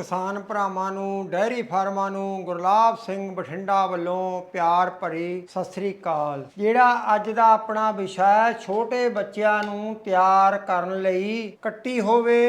ਕਿਸਾਨ ਭਰਾਵਾਂ ਨੂੰ ਡੈਰੀ ਫਾਰਮਾਂ ਨੂੰ ਗੁਰਲਾਬ ਸਿੰਘ ਬਠਿੰਡਾ ਵੱਲੋਂ ਪਿਆਰ ਭਰੀ ਸਤਿ ਸ੍ਰੀ ਅਕਾਲ। ਜਿਹੜਾ ਅੱਜ ਦਾ ਆਪਣਾ ਵਿਸ਼ਾ ਹੈ, ਛੋਟੇ ਬੱਚਿਆਂ ਨੂੰ ਤਿਆਰ ਕਰਨ ਲਈ ਕੱਟੀ ਹੋਵੇ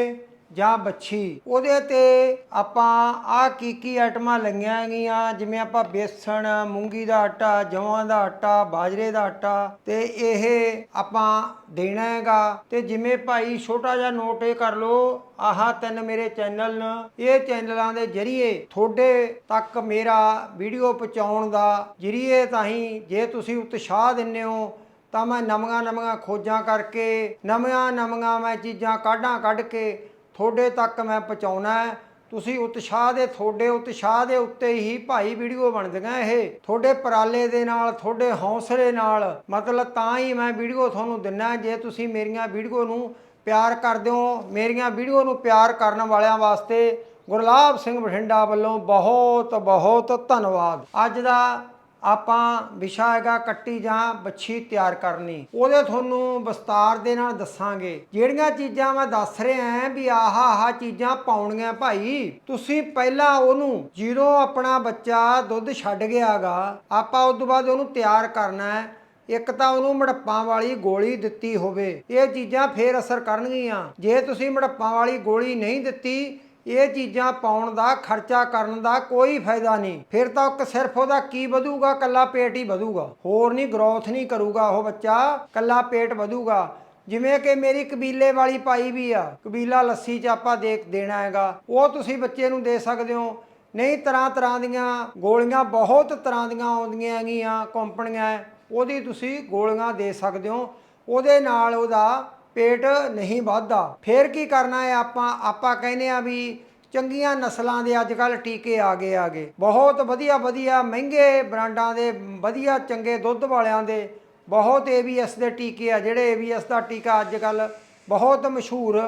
ਜਾਂ ਬੱਛੀ। ਉਹਦੇ ਤੇ ਆਪਾਂ ਆ ਕੀ ਕੀ ਆਈਟਮਾਂ ਲਈਆਂ ਹੈਗੀਆਂ, ਜਿਵੇਂ ਆਪਾਂ ਬੇਸਣ, ਮੂੰਗੀ ਦਾ ਆਟਾ, ਜਵਾਂ ਦਾ ਆਟਾ, ਬਾਜਰੇ ਦਾ ਆਟਾ, ਤੇ ਇਹ ਆਪਾਂ ਦੇਣਾ ਹੈਗਾ। ਤੇ ਜਿਵੇਂ ਭਾਈ ਛੋਟਾ ਜਿਹਾ ਨੋਟ ਇਹ ਕਰ ਲਓ, ਆਹ ਤਿੰਨ ਮੇਰੇ ਚੈਨਲ ਨੇ। ਇਹ ਚੈਨਲਾਂ ਦੇ ਜਰੀਏ ਤੁਹਾਡੇ ਤੱਕ ਮੇਰਾ ਵੀਡੀਓ ਪਹੁੰਚਾਉਣ ਦਾ ਜਰੀਏ ਤਾਂ ਹੀ ਜੇ ਤੁਸੀਂ ਉਤਸ਼ਾਹ ਦਿੰਦੇ ਹੋ, ਤਾਂ ਮੈਂ ਨਵੀਆਂ ਨਵੀਆਂ ਖੋਜਾਂ ਕਰਕੇ ਨਵੀਆਂ ਨਵੀਆਂ ਮੈਂ ਚੀਜ਼ਾਂ ਕਾਢਾਂ ਕੱਢ ਕੇ ਤੁਹਾਡੇ ਤੱਕ ਮੈਂ ਪਹੁੰਚਾਉਣਾ ਹੈ। ਤੁਸੀਂ ਉਤਸ਼ਾਹ ਦੇ, ਤੁਹਾਡੇ ਉਤਸ਼ਾਹ ਦੇ ਉੱਤੇ ਹੀ ਭਾਈ ਵੀਡੀਓ ਬਣਦੀਆਂ ਇਹ। ਤੁਹਾਡੇ ਪਰਾਲੇ ਦੇ ਨਾਲ, ਤੁਹਾਡੇ ਹੌਸਲੇ ਨਾਲ, ਮਤਲਬ ਤਾਂ ਹੀ ਮੈਂ ਵੀਡੀਓ ਤੁਹਾਨੂੰ ਦਿੰਨਾ ਜੇ ਤੁਸੀਂ ਮੇਰੀਆਂ ਵੀਡੀਓ ਨੂੰ ਪਿਆਰ ਕਰਦੇ ਹੋ, ਮੇਰੀਆਂ ਵੀਡੀਓ ਨੂੰ ਪਿਆਰ ਕਰਨ ਵਾਲਿਆਂ ਵਾਸਤੇ ਗੁਰਲਾਬ ਸਿੰਘ ਬਠਿੰਡਾ ਵੱਲੋਂ ਬਹੁਤ ਬਹੁਤ ਧੰਨਵਾਦ। ਅੱਜ ਦਾ ਆਪਾਂ ਵਿਸ਼ਾ ਹੈਗਾ ਕੱਟੀ ਜਾਂ ਬੱਛੀ ਤਿਆਰ ਕਰਨੀ। ਉਹਦੇ ਤੁਹਾਨੂੰ ਵਿਸਤਾਰ ਦੇ ਨਾਲ ਦੱਸਾਂਗੇ। ਜਿਹੜੀਆਂ ਚੀਜ਼ਾਂ ਮੈਂ ਦੱਸ ਰਿਹਾ ਹਾਂ ਵੀ ਆਹ ਆਹ ਚੀਜ਼ਾਂ ਪਾਉਣੀਆਂ ਭਾਈ, ਤੁਸੀਂ ਪਹਿਲਾਂ ਉਹਨੂੰ ਜਦੋਂ ਆਪਣਾ ਬੱਚਾ ਦੁੱਧ ਛੱਡ ਗਿਆਗਾ, ਆਪਾਂ ਉਸ ਤੋਂ ਬਾਅਦ ਉਹਨੂੰ ਤਿਆਰ ਕਰਨਾ ਹੈ ਇੱਕ ਤਾਂ ਉਹਨੂੰ ਮੜੱਪਾਂ ਵਾਲੀ ਗੋਲੀ ਦਿੱਤੀ ਹੋਵੇ। ਇਹ ਚੀਜ਼ਾਂ ਫੇਰ ਅਸਰ ਕਰਨਗੀਆਂ। ਜੇ ਤੁਸੀਂ ਮੜੱਪਾਂ ਵਾਲੀ ਗੋਲੀ ਨਹੀਂ ਦਿੱਤੀ ਇਹ ਚੀਜ਼ਾਂ ਪਾਉਣ ਦਾ, ਖਰਚਾ ਕਰਨ ਦਾ ਕੋਈ ਫਾਇਦਾ ਨਹੀਂ। ਫਿਰ ਤਾਂ ਇੱਕ ਸਿਰਫ ਉਹਦਾ ਕੀ ਵਧੂਗਾ? ਕੱਲਾ ਪੇਟ ਹੀ ਵਧੂਗਾ। ਹੋਰ ਨਹੀਂ ਗਰੋਥ ਨਹੀਂ ਕਰੂਗਾ ਉਹ ਬੱਚਾ। ਕੱਲਾ ਪੇਟ ਵਧੂਗਾ। ਜਿਵੇਂ ਕਿ ਮੇਰੀ ਕਬੀਲੇ ਵਾਲੀ ਪਾਈ ਵੀ ਆ। ਕਬੀਲਾ ਲੱਸੀ ਚ ਆਪਾਂ ਦੇਖ ਦੇਣਾ ਹੈਗਾ। ਉਹ ਤੁਸੀਂ ਬੱਚੇ ਨੂੰ ਦੇ ਸਕਦੇ ਹੋ। ਨਹੀਂ, ਤਰ੍ਹਾਂ ਤਰ੍ਹਾਂ ਦੀਆਂ ਗੋਲੀਆਂ, ਬਹੁਤ ਤਰ੍ਹਾਂ ਦੀਆਂ ਆਉਂਦੀਆਂ ਹੈਗੀਆਂ, ਕੰਪਨੀਆਂ। ਉਹਦੀ ਤੁਸੀਂ ਗੋਲੀਆਂ ਦੇ ਸਕਦੇ ਹੋ। ਉਹਦੇ ਨਾਲ ਉਹਦਾ ਪੇਟ ਨਹੀਂ ਵੱਧਦਾ। ਫਿਰ ਕੀ ਕਰਨਾ ਹੈ ਆਪਾਂ? ਆਪਾਂ ਕਹਿੰਦੇ ਆ ਵੀ ਚੰਗੀਆਂ ਨਸਲਾਂ ਦੇ ਅੱਜ ਕੱਲ ਟੀਕੇ ਆ ਗਏ ਆ ਗਏ। ਬਹੁਤ ਵਧੀਆ ਵਧੀਆ ਮਹਿੰਗੇ ਬ੍ਰਾਂਡਾਂ ਦੇ, ਵਧੀਆ ਚੰਗੇ ਦੁੱਧ ਵਾਲਿਆਂ ਦੇ ਬਹੁਤ ਏਬੀਐਸ ਦੇ ਟੀਕੇ ਆ, ਜਿਹੜੇ ਏਬੀਐਸ ਦਾ ਟੀਕਾ ਅੱਜ ਕੱਲ ਬਹੁਤ ਮਸ਼ਹੂਰ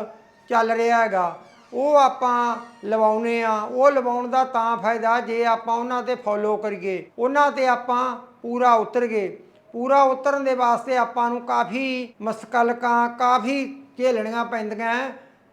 ਚੱਲ ਰਿਹਾ ਹੈਗਾ। ਉਹ ਆਪਾਂ ਲਵਾਉਨੇ ਆ। ਉਹ ਲਵਾਉਣ ਦਾ ਤਾਂ ਫਾਇਦਾ ਜੇ ਆਪਾਂ ਉਹਨਾਂ ਤੇ ਫੋਲੋ ਕਰੀਏ। ਉਹਨਾਂ ਤੇ ਆਪਾਂ ਪੂਰਾ ਉਤਰ ਗਏ ਪੂਰਾ ਉਤਰਨ ਦੇ ਵਾਸਤੇ ਆਪਾਂ ਨੂੰ ਕਾਫੀ ਮਸਕਲਕਾਂ, ਕਾਫੀ ਝੇਲਣੀਆਂ ਪੈਂਦੀਆਂ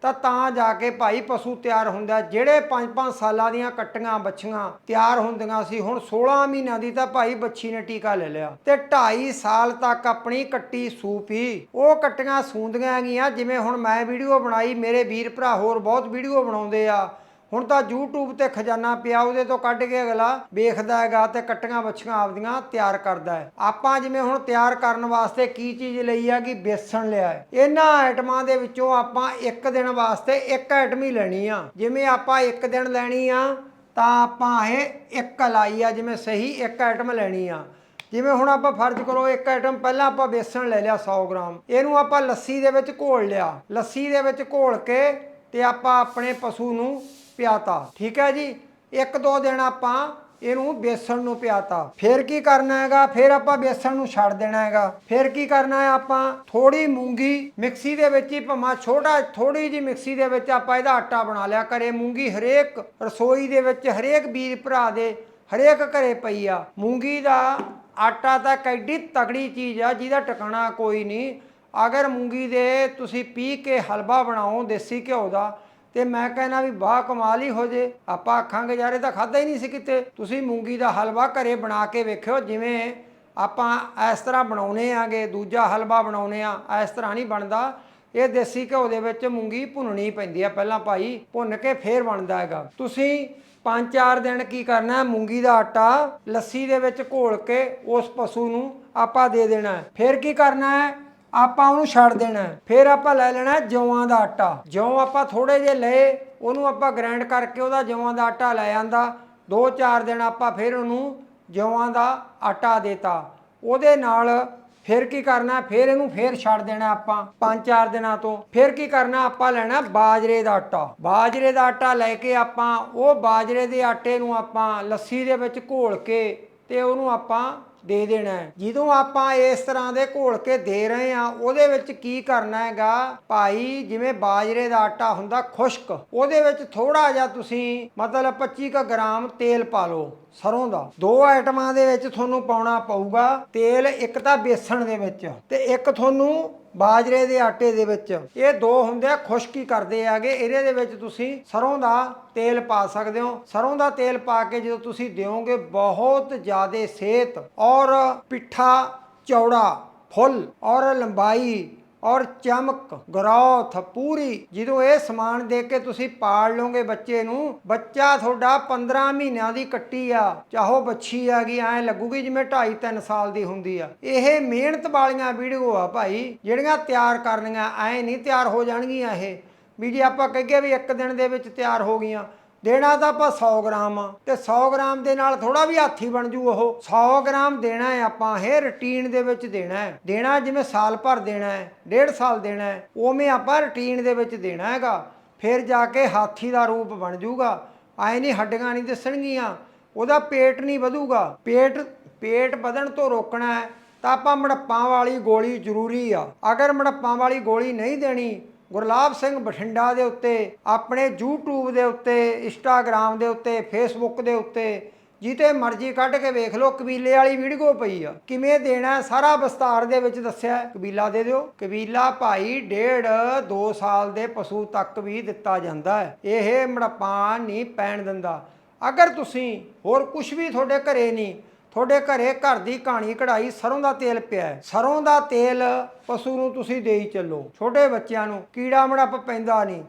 ਤਾਂ ਤਾਂ ਜਾ ਕੇ ਭਾਈ ਪਸ਼ੂ ਤਿਆਰ ਹੁੰਦਾ ਜਿਹੜੇ 5-5 ਸਾਲਾਂ ਦੀਆਂ ਕੱਟੀਆਂ ਬੱਚੀਆਂ ਤਿਆਰ ਹੁੰਦੀਆਂ ਸੀ, ਹੁਣ 16 ਮਹੀਨਿਆਂ ਦੀ ਤਾਂ ਭਾਈ ਬੱਚੀ ਨੇ ਟੀਕਾ ਲੈ ਲਿਆ। ਤੇ 2.5 ਸਾਲ ਤੱਕ ਆਪਣੀ ਕੱਟੀ ਸੂਪੀ ਉਹ ਕੱਟੀਆਂ ਸੂੰਦੀਆਂ ਗਈਆਂ ਜਿਵੇਂ ਹੁਣ ਮੈਂ ਵੀਡੀਓ ਬਣਾਈ, ਮੇਰੇ ਵੀਰ ਭਰਾ ਹੋਰ ਬਹੁਤ ਵੀਡੀਓ ਬਣਾਉਂਦੇ ਆ। ਹੁਣ ਤਾਂ YouTube ਤੇ ਖਜ਼ਾਨਾ ਪਿਆ, ਉਹਦੇ ਤੋਂ ਕੱਢ ਕੇ ਅਗਲਾ ਵੇਖਦਾ ਹੈਗਾ ਤੇ ਕੱਟੀਆਂ ਬੱਚੀਆਂ ਆਪਦੀਆਂ ਤਿਆਰ ਕਰਦਾ ਹੈ। ਆਪਾਂ ਜਿਵੇਂ ਹੁਣ ਤਿਆਰ ਕਰਨ ਵਾਸਤੇ ਕੀ ਚੀਜ਼ ਲਈ ਆ ਕਿ ਬੇਸਣ ਲਿਆ ਇਹਨਾਂ ਆਈਟਮਾਂ ਦੇ ਵਿੱਚੋਂ ਆਪਾਂ ਇੱਕ ਦਿਨ ਵਾਸਤੇ ਇੱਕ ਆਈਟਮ ਹੀ ਲੈਣੀ ਆ। ਜਿਵੇਂ ਆਪਾਂ ਇੱਕ ਦਿਨ ਲੈਣੀ ਆ, ਤਾਂ ਆਪਾਂ ਇਹ ਇੱਕ ਲਾਈ ਆ, ਜਿਵੇਂ ਸਹੀ ਇੱਕ ਆਈਟਮ ਲੈਣੀ ਆ। ਜਿਵੇਂ ਹੁਣ ਆਪਾਂ ਫਰਜ਼ ਕਰੋ ਇੱਕ ਆਈਟਮ ਪਹਿਲਾਂ ਆਪਾਂ ਬੇਸਣ ਲੈ ਲਿਆ 100 ਗ੍ਰਾਮ। ਇਹਨੂੰ ਆਪਾਂ ਲੱਸੀ ਦੇ ਵਿੱਚ ਘੋਲ ਲਿਆ। ਲੱਸੀ ਦੇ ਵਿੱਚ ਘੋਲ ਕੇ ਤੇ ਆਪਾਂ ਆਪਣੇ ਪਸ਼ੂ ਨੂੰ ਪਿਆਤਾ। ਠੀਕ ਹੈ ਜੀ? ਇੱਕ ਦੋ ਦਿਨ ਆਪਾਂ ਇਹਨੂੰ ਬੇਸਣ ਨੂੰ ਪਿਆਤਾ। ਫਿਰ ਕੀ ਕਰਨਾ ਹੈਗਾ? ਫਿਰ ਆਪਾਂ ਬੇਸਣ ਨੂੰ ਛੱਡ ਦੇਣਾ ਹੈਗਾ। ਫਿਰ ਕੀ ਕਰਨਾ ਹੈ ਆਪਾਂ? ਥੋੜੀ ਮੂੰਗੀ ਮਿਕਸੀ ਦੇ ਵਿੱਚ ਹੀ ਭਮਾ ਛੋਟਾ ਥੋੜੀ ਜੀ ਮਿਕਸੀ ਦੇ ਵਿੱਚ ਆਪਾਂ ਇਹਦਾ ਆਟਾ ਬਣਾ ਲਿਆ ਕਰੇ। ਮੂੰਗੀ ਹਰੇਕ ਰਸੋਈ ਦੇ ਵਿੱਚ ਹਰੇਕ ਵੀਰ ਭਰਾ ਦੇ ਹਰੇਕ ਘਰੇ ਪਈ ਆ। ਮੂੰਗੀ ਦਾ ਆਟਾ ਤਾਂ ਕੈਡੀ ਤਗੜੀ ਚੀਜ਼ ਆ, ਜਿਹਦਾ ਟਿਕਾਣਾ ਕੋਈ ਨਹੀਂ। ਅਗਰ ਮੂੰਗੀ ਦੇ ਤੁਸੀਂ ਪੀ ਕੇ ਹਲਵਾ ਬਣਾਓ, ਦੇਸੀ ਘਿਓ ਦਾ ਤੇ ਮੈਂ ਕਹਿੰਦਾ ਵੀ ਵਾਹ ਕਮਾਲ ਹੀ ਹੋ ਜੇ। ਆਪਾਂ ਆਖਾਂਗੇ ਯਾਰ ਇਹ ਤਾਂ ਖਾਦਾ ਹੀ ਨਹੀਂ ਸੀ ਕਿਤੇ। ਤੁਸੀਂ ਮੂੰਗੀ ਦਾ ਹਲਵਾ ਘਰੇ ਬਣਾ ਕੇ ਵੇਖਿਓ, ਜਿਵੇਂ ਆਪਾਂ ਇਸ ਤਰ੍ਹਾਂ ਬਣਾਉਨੇ ਆਗੇ, ਦੂਜਾ ਹਲਵਾ ਬਣਾਉਨੇ ਆ, ਇਸ ਤਰ੍ਹਾਂ ਨਹੀਂ ਬਣਦਾ। ਇਹ ਦੇਸੀ ਘਿਓ ਦੇ ਵਿੱਚ ਮੂੰਗੀ ਭੁੰਨਣੀ ਪੈਂਦੀ ਆ। ਪਹਿਲਾਂ ਭਾਈ ਭੁੰਨ ਕੇ ਫੇਰ ਬਣਦਾ ਹੈਗਾ। ਤੁਸੀਂ ਪੰਜ ਚਾਰ ਦਿਨ ਕੀ ਕਰਨਾ, ਮੂੰਗੀ ਦਾ ਆਟਾ ਲੱਸੀ ਦੇ ਵਿੱਚ ਘੋਲ ਕੇ ਉਸ ਪਸ਼ੂ ਨੂੰ ਆਪਾਂ ਦੇ ਦੇਣਾ। ਫਿਰ ਕੀ ਕਰਨਾ ਹੈ? ਆਪਾਂ ਉਹਨੂੰ ਛੱਡ ਦੇਣਾ। ਫਿਰ ਆਪਾਂ ਲੈ ਲੈਣਾ ਹੈ ਜੌਆਂ ਦਾ ਆਟਾ। ਜੌਂ ਆਪਾਂ ਥੋੜੇ ਜਿਹੇ ਲਏ, ਉਹਨੂੰ ਆਪਾਂ ਗ੍ਰਾਈਂਡ ਕਰਕੇ ਉਹਦਾ ਜੌਆਂ ਦਾ ਆਟਾ ਲੈ ਆਂਦਾ। 2-4 ਦਿਨ ਆਪਾਂ ਫਿਰ ਉਹਨੂੰ ਜੌਆਂ ਦਾ ਆਟਾ ਦੇਤਾ। ਉਹਦੇ ਨਾਲ ਫਿਰ ਕੀ ਕਰਨਾ, ਫਿਰ ਇਹਨੂੰ ਫਿਰ ਛੱਡ ਦੇਣਾ ਆਪਾਂ 5-4 ਦਿਨਾਂ ਤੋਂ। ਫਿਰ ਕੀ ਕਰਨਾ, ਆਪਾਂ ਲੈਣਾ ਬਾਜਰੇ ਦਾ ਆਟਾ। ਬਾਜਰੇ ਦਾ ਆਟਾ ਲੈ ਕੇ ਆਪਾਂ, ਉਹ ਬਾਜਰੇ ਦੇ ਆਟੇ ਨੂੰ ਆਪਾਂ ਲੱਸੀ ਦੇ ਵਿੱਚ ਘੋਲ ਕੇ ਤੇ ਉਹਨੂੰ ਆਪਾਂ ਦੇ ਦੇਣਾ ਹੈ। ਜਦੋਂ ਆਪਾਂ ਇਸ ਤਰ੍ਹਾਂ ਦੇ ਘੋਲ ਕੇ ਦੇ ਰਹੇ ਆ ਉਹਦੇ ਵਿੱਚ ਕੀ ਕਰਨਾ ਹੈਗਾ? ਭਾਈ, ਜਿਵੇਂ ਬਾਜਰੇ ਦਾ ਆਟਾ ਹੁੰਦਾ ਖੁਸ਼ਕ, ਉਹਦੇ ਵਿੱਚ ਥੋੜਾ ਜਿਹਾ ਤੁਸੀਂ ਮਤਲਬ 25 ਕੁ ਗ੍ਰਾਮ ਤੇਲ ਪਾ ਲਓ ਸਰੋਂ ਦਾ। ਦੋ ਆਈਟਮਾਂ ਦੇ ਵਿੱਚ ਤੁਹਾਨੂੰ ਪਾਉਣਾ ਪਊਗਾ ਤੇਲ, ਇੱਕ ਤਾਂ ਬੇਸਣ ਦੇ ਵਿੱਚ ਤੇ ਇੱਕ ਤੁਹਾਨੂੰ ਬਾਜਰੇ ਦੇ ਆਟੇ ਦੇ ਵਿੱਚ। ਇਹ ਦੋ ਹੁੰਦੇ ਆ, ਖੁਸ਼ਕੀ ਕਰਦੇ ਆਗੇ ਇਹਦੇ ਦੇ ਵਿੱਚ ਤੁਸੀਂ ਸਰੋਂ ਦਾ ਤੇਲ ਪਾ ਸਕਦੇ ਹੋ। ਸਰੋਂ ਦਾ ਤੇਲ ਪਾ ਕੇ ਜਦੋਂ ਤੁਸੀਂ ਦਿਓਗੇ, ਬਹੁਤ ਜ਼ਿਆਦਾ ਸਿਹਤ ਔਰ ਪਿੱਠਾ ਚੌੜਾ, ਫੁੱਲ ਔਰ ਲੰਬਾਈ ਔਰ ਚਮਕ, ਗਰੋਥ ਪੂਰੀ, ਜਦੋਂ ਇਹ ਸਮਾਨ ਦੇ ਕੇ ਤੁਸੀਂ ਪਾਲ ਲਓਗੇ ਬੱਚੇ ਨੂੰ, ਬੱਚਾ ਤੁਹਾਡਾ 15 ਮਹੀਨਿਆਂ ਦੀ ਕੱਟੀ ਆ, ਚਾਹੋ ਬੱਚੀ ਆ ਗਈ, ਐ ਲੱਗੂਗੀ ਜਿਵੇਂ 2.5 3 ਸਾਲ ਦੀ ਹੁੰਦੀ ਆ। ਇਹ ਮਿਹਨਤ ਵਾਲੀਆਂ ਵੀਡੀਓ ਆ ਭਾਈ, ਜਿਹੜੀਆਂ ਤਿਆਰ ਕਰਨੀਆਂ, ਐ ਨਹੀਂ ਤਿਆਰ ਹੋ ਜਾਣਗੀਆਂ ਇਹ। ਵੀ ਜੇ ਆਪਾਂ ਕਹੀਏ ਵੀ ਇੱਕ ਦਿਨ ਦੇ ਵਿੱਚ ਤਿਆਰ ਹੋ ਗਈਆਂ ਦੇਣਾ ਤਾਂ ਆਪਾਂ 100 ਗ੍ਰਾਮ ਆ, ਤੇ 100 ਗ੍ਰਾਮ ਦੇ ਨਾਲ ਥੋੜਾ ਵੀ ਹਾਥੀ ਬਣ ਜੂ ਉਹ। 100 ਗ੍ਰਾਮ ਦੇਣਾ ਹੈ ਆਪਾਂ, ਇਹ ਰੁਟੀਨ ਦੇ ਵਿੱਚ ਦੇਣਾ ਹੈ। ਦੇਣਾ ਜਿਵੇਂ ਸਾਲ ਭਰ ਦੇਣਾ ਹੈ, ਡੇਢ ਸਾਲ ਦੇਣਾ ਹੈ, ਉਵੇਂ ਆਪਾਂ ਰੁਟੀਨ ਦੇ ਵਿੱਚ ਦੇਣਾ ਹੈਗਾ। ਫਿਰ ਜਾ ਕੇ ਹਾਥੀ ਦਾ ਰੂਪ ਬਣ ਜੂਗਾ। ਐ ਨਹੀਂ ਹੱਡੀਆਂ ਨਹੀਂ ਦਿਸਣਗੀਆਂ, ਉਹਦਾ ਪੇਟ ਨਹੀਂ ਵਧੂਗਾ। ਪੇਟ ਪੇਟ ਵਧਣ ਤੋਂ ਰੋਕਣਾ ਹੈ ਤਾਂ ਆਪਾਂ ਮੜੱਪਾਂ ਵਾਲੀ ਗੋਲੀ ਜ਼ਰੂਰੀ ਆ। ਅਗਰ ਮੜੱਪਾਂ ਵਾਲੀ ਗੋਲੀ ਨਹੀਂ ਦੇਣੀ ਗੁਰਲਾਬ ਸਿੰਘ ਬਠਿੰਡਾ ਦੇ ਉੱਤੇ, ਆਪਣੇ YouTube ਦੇ ਉੱਤੇ, Instagram ਦੇ ਉੱਤੇ, Facebook ਦੇ ਉੱਤੇ ਜਿੱਤੇ ਮਰਜ਼ੀ ਕੱਢ ਕੇ ਵੇਖ ਲਓ, ਕਬੀਲੇ ਵਾਲੀ ਵੀਡੀਓ ਪਈ ਆ। ਕਿਵੇਂ ਦੇਣਾ ਸਾਰਾ ਵਿਸਤਾਰ ਦੇ ਵਿੱਚ ਦੱਸਿਆ ਕਬੀਲਾ ਦੇ ਦਿਓ। ਕਬੀਲਾ ਭਾਈ ਡੇਢ 2 ਸਾਲ ਦੇ ਪਸ਼ੂ ਤੱਕ ਵੀ ਦਿੱਤਾ ਜਾਂਦਾ ਹੈ। ਇਹ ਮੜਪਾਂ ਨਹੀਂ ਪੈਣ ਦਿੰਦਾ। ਅਗਰ ਤੁਸੀਂ ਹੋਰ ਕੁਝ ਵੀ ਤੁਹਾਡੇ ਘਰੇ ਨਹੀਂ ਤੁਹਾਡੇ ਘਰੇ ਘਰ ਦੀ ਕਹਾਣੀ ਕਢਾਈ ਸਰੋਂ ਦਾ ਤੇਲ ਪਿਆ ਹੈ। ਸਰੋਂ ਦਾ ਤੇਲ ਪਸ਼ੂ ਨੂੰ ਤੁਸੀਂ ਦੇਈ ਚੱਲੋ। ਛੋਟੇ ਬੱਚਿਆਂ ਨੂੰ ਕੀੜਾ ਮੜਪ ਪੈਂਦਾ ਨਹੀਂ।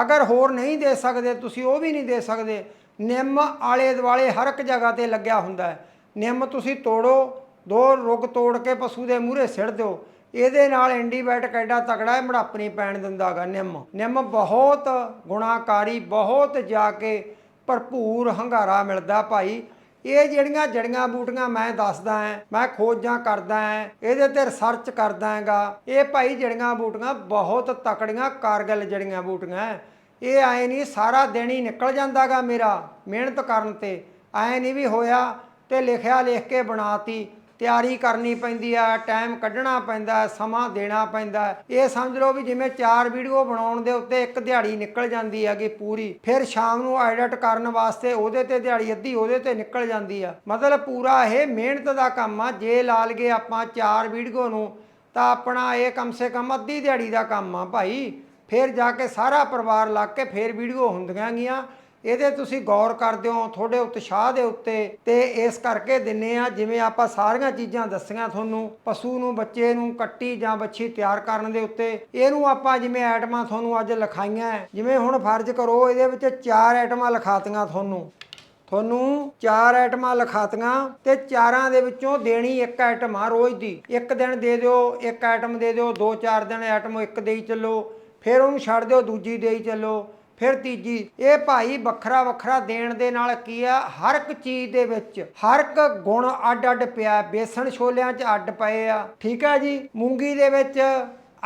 ਅਗਰ ਹੋਰ ਨਹੀਂ ਦੇ ਸਕਦੇ, ਤੁਸੀਂ ਉਹ ਵੀ ਨਹੀਂ ਦੇ ਸਕਦੇ। ਨਿੰਮ ਆਲੇ ਦੁਆਲੇ ਹਰ ਇੱਕ ਜਗ੍ਹਾ ਤੇ ਲੱਗਿਆ ਹੁੰਦਾ ਹੈ। ਨਿੰਮ ਤੁਸੀਂ ਤੋੜੋ, ਦੋ ਰੁੱਗ ਤੋੜ ਕੇ ਪਸ਼ੂ ਦੇ ਮੂਹਰੇ ਸਿੜ ਦਿਓ। ਇਹਦੇ ਨਾਲ ਐਂਟੀਬਾਇਓਟਿਕ ਐਡਾ ਤਕੜਾ ਹੈ ਮੜੱਪ ਨਹੀਂ ਪੈਣ ਦਿੰਦਾਗਾ ਨਿੰਮ। ਨਿੰਮ ਬਹੁਤ ਗੁਣਾਕਾਰੀ, ਬਹੁਤ ਜਾ ਕੇ ਭਰਪੂਰ ਹੰਗਾਰਾ ਮਿਲਦਾ ਭਾਈ। ਇਹ ਜਿਹੜੀਆਂ ਜੜੀਆਂ ਬੂਟੀਆਂ ਮੈਂ ਦੱਸਦਾ ਹਾਂ, ਮੈਂ ਖੋਜਾਂ ਕਰਦਾ ਹਾਂ, ਇਹਦੇ ਤੇ ਰਿਸਰਚ ਕਰਦਾ ਹਾਂਗਾ। ਇਹ ਭਾਈ ਜੜੀਆਂ ਬੂਟੀਆਂ ਬਹੁਤ ਤਕੜੀਆਂ, ਕਾਰਗਲ ਜੜੀਆਂ ਬੂਟੀਆਂ ਹੈ। ਇਹ ਐ ਨਹੀਂ ਸਾਰਾ ਦਿਨ ਹੀ ਨਿਕਲ ਜਾਂਦਾਗਾ ਮੇਰਾ ਮਿਹਨਤ ਕਰਨ ਤੇ। ਐ ਨਹੀਂ ਵੀ ਹੋਇਆ ਤੇ ਲਿਖਿਆ ਲਿਖ ਕੇ ਬਣਾਤੀ। ਤਿਆਰੀ ਕਰਨੀ ਪੈਂਦੀ ਆ ਟਾਈਮ ਕੱਢਣਾ ਪੈਂਦਾ, ਸਮਾਂ ਦੇਣਾ ਪੈਂਦਾ। ਇਹ ਸਮਝ ਲਓ ਵੀ ਜਿਵੇਂ ਚਾਰ ਵੀਡੀਓ ਬਣਾਉਣ ਦੇ ਉੱਤੇ ਇੱਕ ਦਿਹਾੜੀ ਨਿਕਲ ਜਾਂਦੀ ਹੈਗੀ ਪੂਰੀ, ਫਿਰ ਸ਼ਾਮ ਨੂੰ ਐਡਿਟ ਕਰਨ ਵਾਸਤੇ ਉਹਦੇ ਤੇ ਦਿਹਾੜੀ ਅੱਧੀ, ਉਹਦੇ ਤੇ ਨਿਕਲ ਜਾਂਦੀ ਆ। ਮਤਲਬ ਪੂਰਾ ਇਹ ਮਿਹਨਤ ਦਾ ਕੰਮ ਆ, ਜੇ ਲਾ ਲਈਏ ਆਪਾਂ ਚਾਰ ਵੀਡੀਓ ਨੂੰ, ਤਾਂ ਆਪਣਾ ਇਹ ਕਮ ਸੇ ਕਮ ਅੱਧੀ ਦਿਹਾੜੀ ਦਾ ਕੰਮ ਆ ਭਾਈ। ਫਿਰ ਜਾ ਕੇ ਸਾਰਾ ਪਰਿਵਾਰ ਲੱਗ ਕੇ ਫਿਰ ਵੀਡੀਓ ਹੁੰਦੀਆਂ ਗੀਆਂ। ਇਹਦੇ ਤੁਸੀਂ ਗੌਰ ਕਰਦੇ ਹੋ, ਤੁਹਾਡੇ ਉਤਸ਼ਾਹ ਦੇ ਉੱਤੇ ਤੇ ਇਸ ਕਰਕੇ ਦਿੰਨੇ ਆ, ਜਿਵੇਂ ਆਪਾਂ ਸਾਰੀਆਂ ਚੀਜ਼ਾਂ ਦੱਸੀਆਂ ਤੁਹਾਨੂੰ, ਪਸ਼ੂ ਨੂੰ, ਬੱਚੇ ਨੂੰ, ਕੱਟੀ ਜਾਂ ਬੱਚੀ ਤਿਆਰ ਕਰਨ ਦੇ ਉੱਤੇ, ਇਹਨੂੰ ਆਪਾਂ ਜਿਵੇਂ ਆਈਟਮਾਂ ਤੁਹਾਨੂੰ ਅੱਜ ਲਿਖਾਈਆਂ, ਜਿਵੇਂ ਹੁਣ ਫਰਜ਼ ਕਰੋ ਇਹਦੇ ਵਿੱਚ ਚਾਰ ਆਈਟਮਾਂ ਲਿਖਾਤੀਆਂ ਤੁਹਾਨੂੰ। ਤੁਹਾਨੂੰ ਚਾਰ ਆਈਟਮਾਂ ਲਿਖਾਤੀਆਂ ਤੇ ਚਾਰਾਂ ਦੇ ਵਿੱਚੋਂ ਦੇਣੀ ਇੱਕ ਆਈਟਮ ਆ ਰੋਜ਼ ਦੀ। ਇੱਕ ਦਿਨ ਦੇ ਦਿਓ, ਇੱਕ ਆਈਟਮ ਦੇ ਦਿਓ, ਦੋ ਚਾਰ ਦਿਨ ਆਈਟਮ ਇੱਕ ਦੇਈ ਚੱਲੋ, ਫਿਰ ਉਹਨੂੰ ਛੱਡ ਦਿਓ, ਦੂਜੀ ਦੇਈ ਚੱਲੋ। ਫਿਰ ਤੀਜੀ, ਇਹ ਭਾਈ ਵੱਖਰਾ ਵੱਖਰਾ ਦੇਣ ਦੇ ਨਾਲ ਕੀ ਆ? ਹਰ ਇੱਕ ਚੀਜ਼ ਦੇ ਵਿੱਚ, ਹਰ ਇੱਕ ਗੁਣ ਅੱਡ ਅੱਡ ਪਿਆ, ਬੇਸਣ ਛੋਲਿਆਂ 'ਚ ਅੱਡ ਪਏ ਆ। ਠੀਕ ਆ ਜੀ? ਮੂੰਗੀ ਦੇ ਵਿੱਚ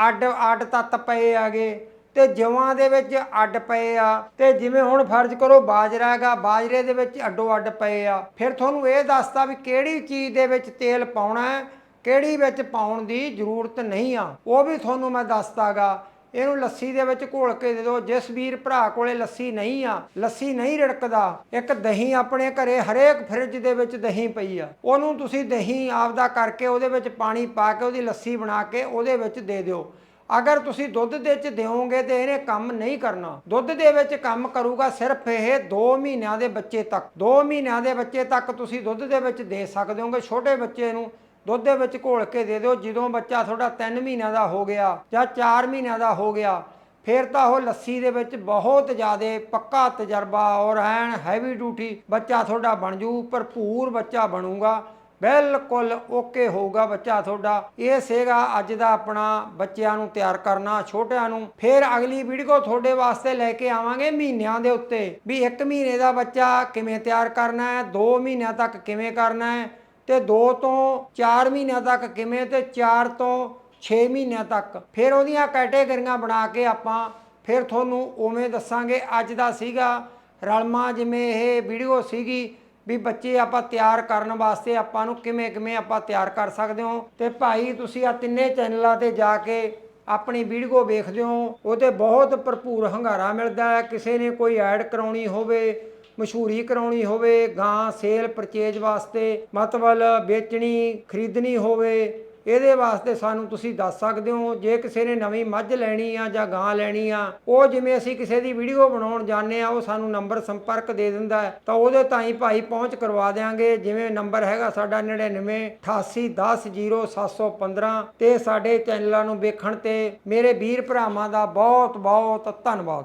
ਅੱਡ ਅੱਡ ਤੱਤ ਪਏ ਆਗੇ, ਤੇ ਜਵਾਂ ਦੇ ਵਿੱਚ ਅੱਡ ਪਏ ਆ। ਤੇ ਜਿਵੇਂ ਹੁਣ ਫਰਜ਼ ਕਰੋ ਬਾਜਰਾ ਹੈਗਾ, ਬਾਜਰੇ ਦੇ ਵਿੱਚ ਅੱਡੋ ਅੱਡ ਪਏ ਆ। ਫਿਰ ਤੁਹਾਨੂੰ ਇਹ ਦੱਸਦਾ ਵੀ ਕਿਹੜੀ ਚੀਜ਼ ਦੇ ਵਿੱਚ ਤੇਲ ਪਾਉਣਾ ਹੈ, ਕਿਹੜੀ ਵਿੱਚ ਪਾਉਣ ਦੀ ਜ਼ਰੂਰਤ ਨਹੀਂ ਆ। ਉਹ ਵੀ ਤੁਹਾਨੂੰ ਮੈਂ ਦੱਸਦਾਗਾ। ਇਹਨੂੰ ਲੱਸੀ ਦੇ ਵਿੱਚ ਘੋਲ ਕੇ ਦੇ ਦਿਓ। ਜਿਸ ਵੀਰ ਭਰਾ ਕੋਲੇ ਲੱਸੀ ਨਹੀਂ ਆ, ਲੱਸੀ ਨਹੀਂ ਰਿੜਕਦਾ, ਇੱਕ ਦਹੀਂ ਆਪਣੇ ਘਰੇ ਹਰੇਕ ਫਰਿੱਜ ਦੇ ਵਿੱਚ ਦਹੀਂ ਪਈ ਆ। ਉਹਨੂੰ ਤੁਸੀਂ ਦਹੀਂ ਆਪਦਾ ਕਰਕੇ ਉਹਦੇ ਵਿੱਚ ਪਾਣੀ ਪਾ ਕੇ ਉਹਦੀ ਲੱਸੀ ਬਣਾ ਕੇ ਉਹਦੇ ਵਿੱਚ ਦੇ ਦਿਓ। ਅਗਰ ਤੁਸੀਂ ਦੁੱਧ ਦੇ ਵਿੱਚ ਦਿਓਗੇ ਤੇ ਇਹਨੇ ਕੰਮ ਨਹੀਂ ਕਰਨਾ। ਦੁੱਧ ਦੇ ਵਿੱਚ ਕੰਮ ਕਰੂਗਾ ਸਿਰਫ ਇਹ 2 ਮਹੀਨਿਆਂ ਦੇ ਬੱਚੇ ਤੱਕ। 2 ਮਹੀਨਿਆਂ ਦੇ ਬੱਚੇ ਤੱਕ ਤੁਸੀਂ ਦੁੱਧ ਦੇ ਵਿੱਚ ਦੇ ਸਕਦੇ ਹੋਗੇ। ਛੋਟੇ ਬੱਚੇ ਨੂੰ ਦੁੱਧ ਦੇ ਵਿੱਚ ਘੋਲ ਕੇ ਦੇ ਦਿਓ। ਜਦੋਂ ਬੱਚਾ ਤੁਹਾਡਾ 3 ਮਹੀਨਿਆਂ ਦਾ ਹੋ ਗਿਆ ਜਾਂ 4 ਮਹੀਨਿਆਂ ਦਾ ਹੋ ਗਿਆ, ਫਿਰ ਤਾਂ ਉਹ ਲੱਸੀ ਦੇ ਵਿੱਚ ਬਹੁਤ ਜ਼ਿਆਦਾ ਪੱਕਾ ਤਜਰਬਾ ਔਰ ਐਨ ਹੈਵੀ ਡਿਊਟੀ ਬੱਚਾ ਤੁਹਾਡਾ ਬਣ ਜੂ, ਭਰਪੂਰ ਬੱਚਾ ਬਣੂਗਾ। ਬਿਲਕੁਲ ਓਕੇ ਹੋਊਗਾ ਬੱਚਾ ਤੁਹਾਡਾ। ਇਹ ਸੀਗਾ ਅੱਜ ਦਾ ਆਪਣਾ ਬੱਚਿਆਂ ਨੂੰ ਤਿਆਰ ਕਰਨਾ, ਛੋਟਿਆਂ ਨੂੰ। ਫਿਰ ਅਗਲੀ ਵੀਡੀਓ ਤੁਹਾਡੇ ਵਾਸਤੇ ਲੈ ਕੇ ਆਵਾਂਗੇ ਮਹੀਨਿਆਂ ਦੇ ਉੱਤੇ। ਵੀ 1 ਮਹੀਨੇ ਦਾ ਬੱਚਾ ਕਿਵੇਂ ਤਿਆਰ ਕਰਨਾ ਹੈ 2 ਮਹੀਨਿਆਂ ਤੱਕ ਕਿਵੇਂ ਕਰਨਾ ਹੈ ਤੇ 2 ਤੋਂ 4 ਮਹੀਨਿਆਂ ਤੱਕ ਕਿਵੇਂ ਤੇ 4 ਤੋਂ 6 ਮਹੀਨਿਆਂ ਤੱਕ। ਫਿਰ ਉਹਦੀਆਂ ਕੈਟੇਗਰੀਆਂ ਬਣਾ ਕੇ ਆਪਾਂ ਫਿਰ ਤੁਹਾਨੂੰ ਉਵੇਂ ਦੱਸਾਂਗੇ। ਅੱਜ ਦਾ ਸੀਗਾ ਰਲਮਾ, ਜਿਵੇਂ ਇਹ ਵੀਡੀਓ ਸੀਗੀ ਵੀ ਬੱਚੇ ਆਪਾਂ ਤਿਆਰ ਕਰਨ ਵਾਸਤੇ ਆਪਾਂ ਨੂੰ ਕਿਵੇਂ ਕਿਵੇਂ ਆਪਾਂ ਤਿਆਰ ਕਰ ਸਕਦੇ ਹਾਂ। ਤੇ ਭਾਈ, ਤੁਸੀਂ ਆ ਤਿੰਨੇ ਚੈਨਲਾਂ ਤੇ ਜਾ ਕੇ ਆਪਣੀ ਵੀਡੀਓ ਵੇਖਦੇ ਹੋ। ਉਹਤੇ ਬਹੁਤ ਭਰਪੂਰ ਹੰਗਾਰਾ ਮਿਲਦਾ ਹੈ। ਕਿਸੇ ਨੇ ਕੋਈ ਐਡ ਕਰਾਉਣੀ ਹੋਵੇ ਮਸ਼ਹੂਰੀ ਕਰਾਉਣੀ ਹੋਵੇ, ਗਾਂ ਸੇਲ ਪਰਚੇਜ ਵਾਸਤੇ ਮਤਲਬ ਵੇਚਣੀ, ਖਰੀਦਣੀ ਹੋਵੇ, ਇਹਦੇ ਵਾਸਤੇ ਸਾਨੂੰ ਤੁਸੀਂ ਦੱਸ ਸਕਦੇ ਹੋ, ਜੇ ਕਿਸੇ ਨੇ ਨਵੀਂ ਮੱਝ ਲੈਣੀ ਆ ਜਾਂ ਗਾਂ ਲੈਣੀ ਆ, ਉਹ ਜਿਵੇਂ ਅਸੀਂ ਕਿਸੇ ਦੀ ਵੀਡੀਓ ਬਣਾਉਣ ਜਾਂਦੇ ਆ, ਉਹ ਸਾਨੂੰ ਨੰਬਰ ਸੰਪਰਕ ਦੇ ਦਿੰਦਾ ਤਾਂ ਉਹਦੇ ਤਾਈਂ ਭਾਈ ਪਹੁੰਚ ਕਰਵਾ ਦੇਾਂਗੇ ਜਿਵੇਂ ਨੰਬਰ ਹੈਗਾ ਸਾਡਾ 99 88 10 0715 ਤੇ ਸਾਡੇ ਚੈਨਲਾਂ ਨੂੰ ਵੇਖਣ ਤੇ ਮੇਰੇ ਵੀਰ ਭਰਾਵਾਂ ਦਾ ਬਹੁਤ ਬਹੁਤ ਧੰਨਵਾਦ।